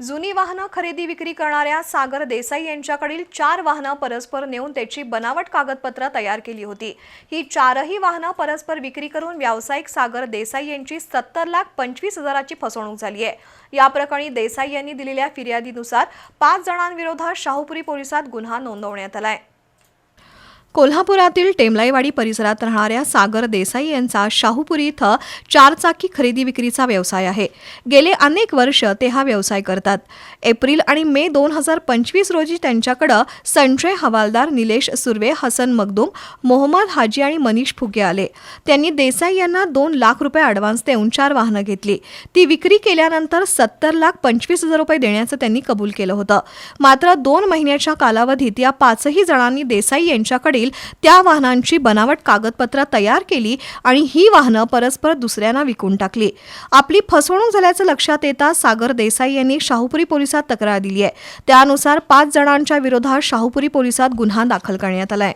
जुनी वाहनं खरेदी विक्री करणाऱ्या सागर देसाई यांच्याकडील चार वाहनं परस्पर नेऊन त्याची बनावट कागदपत्र तयार केली होती. ही चारही वाहनं परस्पर विक्री करून व्यावसायिक सागर देसाई यांची सत्तर लाख पंचवीस हजाराची फसवणूक झाली आहे. या प्रकरणी देसाई यांनी दिलेल्या फिर्यादीनुसार पाच जणांविरोधात शाहूपुरी पोलिसात गुन्हा नोंदवण्यात आला आहे कोल्हापुरातील टेमलाईवाडी परिसरात राहणाऱ्या सागर देसाई यांचा शाहूपुरी इथं चारचाकी खरेदी विक्रीचा व्यवसाय आहे. गेले अनेक वर्ष ते हा व्यवसाय करतात. एप्रिल आणि मे दोन हजार पंचवीस रोजी त्यांच्याकडं संजय हवालदार निलेश सुर्वे हसन मगदूम मोहम्मद हाजी आणि मनीष फुगे आले. त्यांनी देसाई यांना दोन लाख रुपये ॲडव्हान्स देऊन चार वाहनं घेतली. ती विक्री केल्यानंतर सत्तर लाख पंचवीस हजार रुपये देण्याचं त्यांनी कबूल केलं होतं. मात्र दोन महिन्याच्या कालावधीत या पाचही जणांनी देसाई यांच्याकडे यांच्याकडील त्या वाहनांची बनावट कागदपत्र तयार केली आणि ही वाहनं परस्पर दुसऱ्यांना विकून टाकली. आपली फसवणूक झाल्याचं लक्षात येता सागर देसाई यांनी शाहूपुरी पोलिसात तक्रार दिली आहे त्यानुसार पाच जणांच्या विरोधात शाहूपुरी पोलिसात गुन्हा दाखल करण्यात आलाय.